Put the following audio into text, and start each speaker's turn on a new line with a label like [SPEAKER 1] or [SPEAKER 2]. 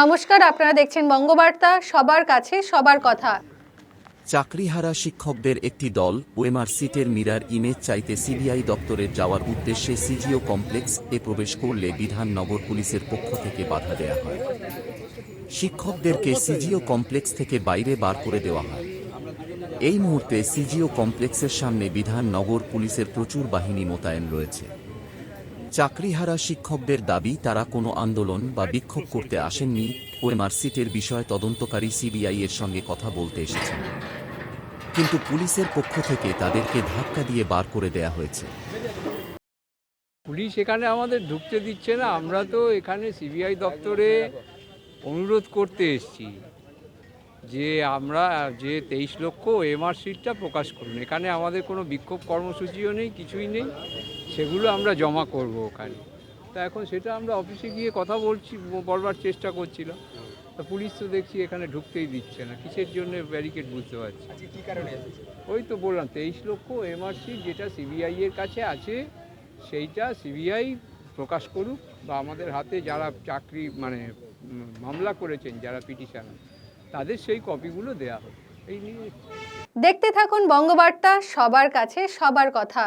[SPEAKER 1] নমস্কার, আপনারা দেখছেন বঙ্গবার্তা, সবার কাছে সবার কথা।
[SPEAKER 2] চাকরিহারা শিক্ষকদের একটি দল, ওএমআর সিটের মিরার ইমেজ চাইতে সিবিআই দপ্তরে যাওয়ার উদ্দেশ্যে সিজিও কমপ্লেক্স এ প্রবেশ করলে বিধাননগর পুলিশের পক্ষ থেকে বাধা দেয়া হয়। শিক্ষকদেরকে সিজিও কমপ্লেক্স থেকে বাইরে বার করে দেওয়া হয়। এই মুহূর্তে সিজিও কমপ্লেক্সের সামনে বিধাননগর পুলিশের প্রচুর বাহিনী মোতায়েন রয়েছে। চাকরিহারা শিক্ষকদের দাবি, তারা কোনো আন্দোলন বা বিক্ষোভ করতে আসেননি ওএমআর সিটের বিষয়ে তদন্তকারী সিবিআই এর সঙ্গে কথা বলতে এসেছেন। কিন্তু পুলিশের পক্ষ থেকে তাদেরকে ধাক্কা দিয়ে বার করে দেয়া হয়েছে।
[SPEAKER 3] পুলিশ এখানে আমাদের ঢুকতে দিচ্ছে না, আমরা তো এখানে সিবিআই দপ্তরে অনুরোধ করতে এসেছি যে আমরা, যে তেইশ লক্ষ এমআর সিটটা প্রকাশ করুন। এখানে আমাদের কোনো বিক্ষোভ কর্মসূচিও নেই, কিছুই নেই। সেগুলো আমরা জমা করব ওখানে। তা এখন সেটা আমরা অফিসে গিয়ে কথা বলছি বলবার চেষ্টা করছিলাম। তা পুলিশ তো দেখছি এখানে ঢুকতেই দিচ্ছে না কিসের জন্য ব্যারিকেড বুঝতে পারছি ওই তো বললাম তেইশ লক্ষ এমআরসি যেটা সিবিআই এর কাছে আছে সেইটা সিবিআই প্রকাশ করুক বা আমাদের হাতে যারা চাকরি মানে মামলা করেছেন যারা পিটিশন তাদের সেই কপিগুলো দেয়া হোক। এই নিয়ে
[SPEAKER 1] দেখতে থাকুন বঙ্গবার্তা সবার কাছে সবার কথা।